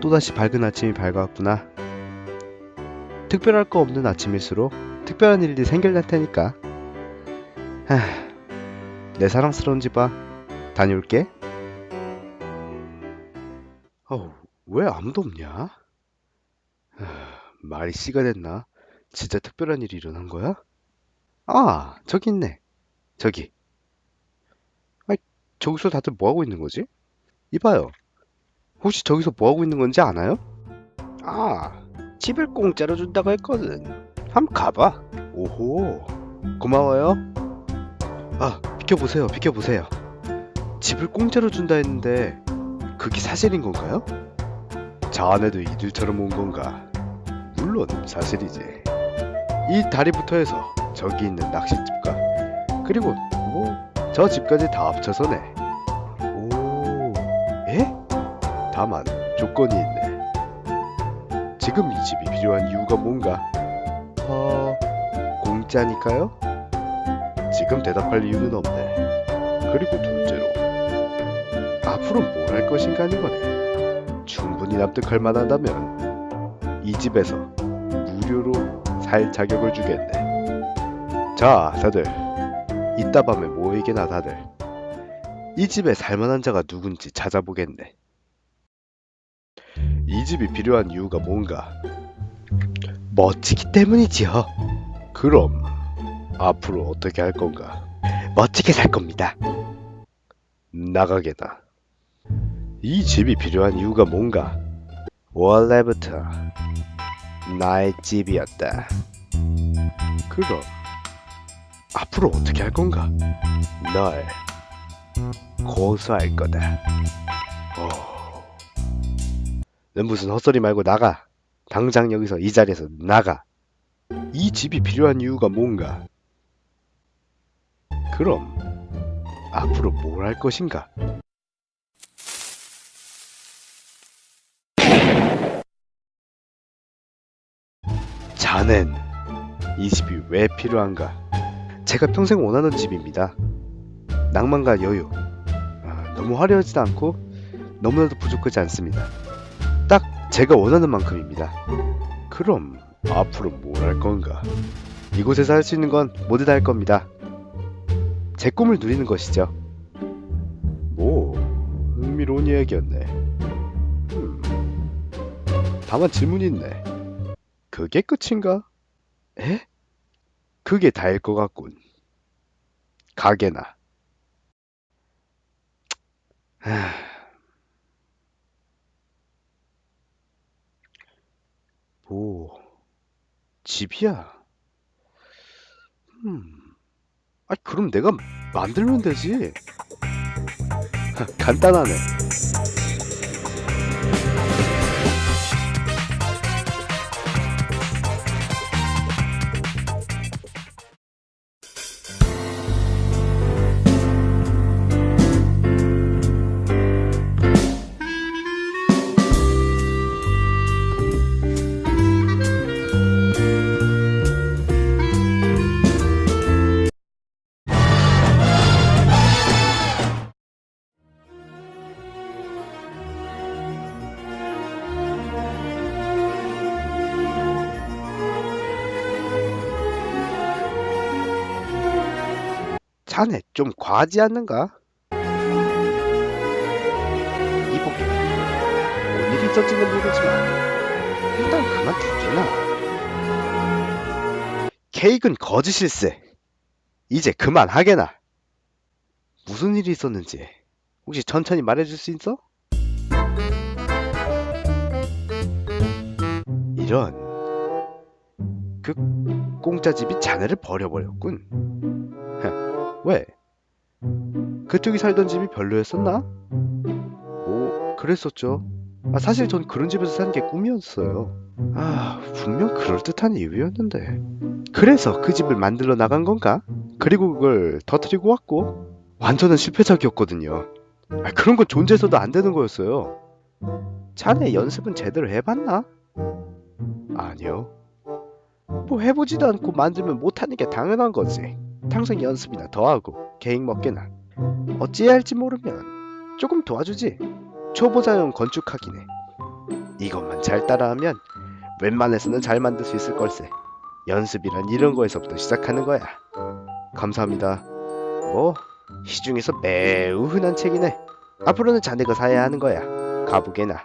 또다시 밝은 아침이 밝아왔구나. 특별할 거 없는 아침일수록 특별한 일이 생길 테니까. 하, 내 사랑스러운 집아, 다녀올게. 어우, 왜 아무도 없냐? 하, 말이 씨가 됐나? 진짜 특별한 일이 일어난 거야? 아, 저기 있네. 저기. 아이, 저기서 다들 뭐 하고 있는 거지? 이봐요. 혹시 저기서 뭐 하고 있는 건지 아나요? 아, 집을 공짜로 준다고 했거든. 한번 가봐. 오호, 고마워요. 아, 비켜보세요, 비켜보세요. 집을 공짜로 준다 했는데 그게 사실인 건가요? 자네도 이들처럼 온 건가? 물론 사실이지. 이 다리부터 해서 저기 있는 낚싯집과 그리고 뭐 저 집까지 다 합쳐서네. 오, 에? 다만 조건이 있네. 지금 이 집이 필요한 이유가 뭔가? 어, 공짜니까요? 지금 대답할 이유는 없네. 그리고 둘째로, 앞으로 뭘 할 것인가 하는 거네. 충분히 납득할 만하다면 이 집에서 무료로 살 자격을 주겠네. 자, 다들 이따 밤에 모이게나 다들 이 집에 살만한 자가 누군지 찾아보겠네. 이 집이 필요한 이유가 뭔가? 멋지기 때문이지요. 그럼 앞으로 어떻게 할 건가? 멋지게 살 겁니다. 나가게나. 이 집이 필요한 이유가 뭔가? 원래부터 나의 집이었다. 그럼 앞으로 어떻게 할 건가? 널 고소할 거다. 어... 넌 무슨 헛소리 말고 나가. 당장 여기서 이 자리에서 나가. 이 집이 필요한 이유가 뭔가? 그럼 앞으로 뭘 할 것인가? 자넨 이 집이 왜 필요한가? 제가 평생 원하는 집입니다. 낭만과 여유. 아, 너무 화려하지도 않고 너무나도 부족하지 않습니다. 딱 제가 원하는 만큼입니다. 그럼 앞으로 뭘 할 건가? 이곳에서 할 수 있는 건 모두 다 할 겁니다. 제 꿈을 누리는 것이죠. 뭐 흥미로운 이야기였네. 음, 다만 질문이 있네. 그게 끝인가? 에? 그게 다일 것 같군. 가게나. 하... 뭐 집이야. 음. 아 그럼 내가 만들면 되지. 간단하네. 자네 좀 과하지 않는가? 이보게 뭔 일이 있었지는 모르지만 일단 그만두게나 케이크는 거짓일세. 이제 그만하게나. 무슨 일이 있었는지 혹시 천천히 말해줄 수 있어? 이런. 그 공짜집이 자네를 버려버렸군 왜? 그쪽이 살던 집이 별로였었나? 오, 그랬었죠. 아, 사실 전 그런 집에서 사는 게 꿈이었어요. 아, 분명 그럴듯한 이유였는데. 그래서 그 집을 만들러 나간 건가? 그리고 그걸 터뜨리고 왔고 완전한 실패작이었거든요. 아, 그런 건 존재해서도 안 되는 거였어요. 자네 연습은 제대로 해봤나? 아니요. 뭐 해보지도 않고 만들면 못하는 게 당연한 거지. 항상 연습이나 더 하고 계획 먹게나 어찌해야 할지 모르면 조금 도와주지. 초보자용 건축하기네. 이것만 잘 따라하면 웬만해서는 잘 만들 수 있을 걸세. 연습이란 이런 거에서부터 시작하는 거야. 감사합니다. 뭐 시중에서 매우 흔한 책이네. 앞으로는 자네가 사야 하는 거야. 가보게나.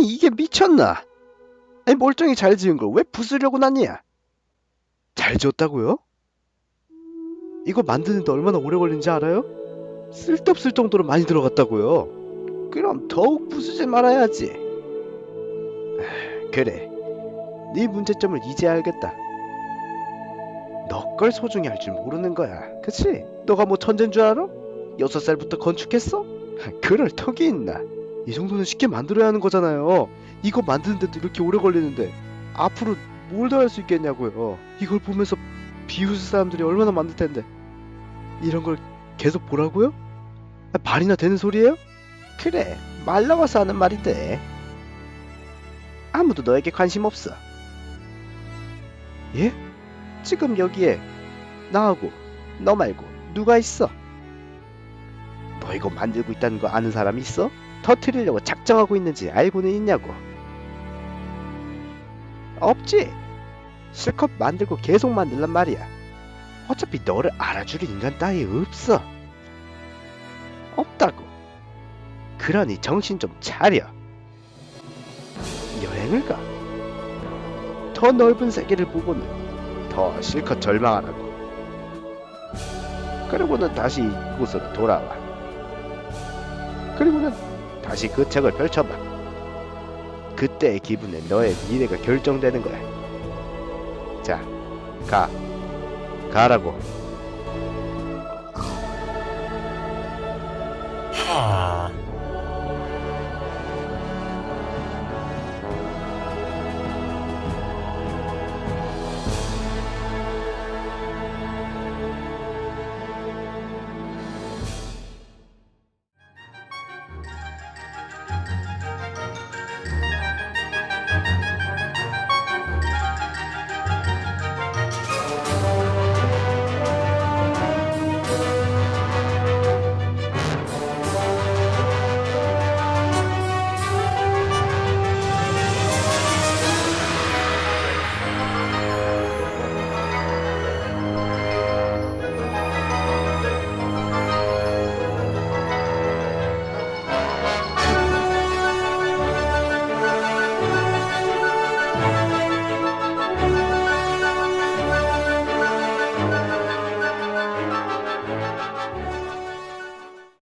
아니 이게 미쳤나? 아니 멀쩡히 잘 지은 걸 왜 부수려고 났냐? 잘 지었다고요? 이거 만드는데 얼마나 오래 걸린지 알아요? 쓸데없을 정도로 많이 들어갔다고요. 그럼 더욱 부수지 말아야지. 아, 그래, 네 문제점을 이제 알겠다. 너 걸 소중히 할 줄 모르는 거야, 그치? 너가 뭐 천재인 줄 알아? 여섯 살부터 건축했어? 그럴 턱이 있나? 이 정도는 쉽게 만들어야 하는 거잖아요. 이거 만드는데도 이렇게 오래 걸리는데 앞으로 뭘 더 할 수 있겠냐고요. 이걸 보면서 비웃을 사람들이 얼마나 많을 텐데 이런 걸 계속 보라고요? 아, 말이나 되는 소리예요? 그래 말 나와서 하는 말인데 아무도 너에게 관심 없어. 예? 지금 여기에 나하고 너 말고 누가 있어? 너 이거 만들고 있다는 거 아는 사람 있어? 터트리려고 작정하고 있는지 알고는 있냐고. 없지. 실컷 만들고 계속 만들란 말이야. 어차피 너를 알아줄 인간 따위 없어. 없다고. 그러니 정신 좀 차려. 여행을 가. 더 넓은 세계를 보고는 더 실컷 절망하라고. 그리고는 다시 이곳으로 돌아와. 그리고는 다시 그 책을 펼쳐봐. 그때의 기분에 너의 미래가 결정되는 거야. 자, 가. 가라고. Ah.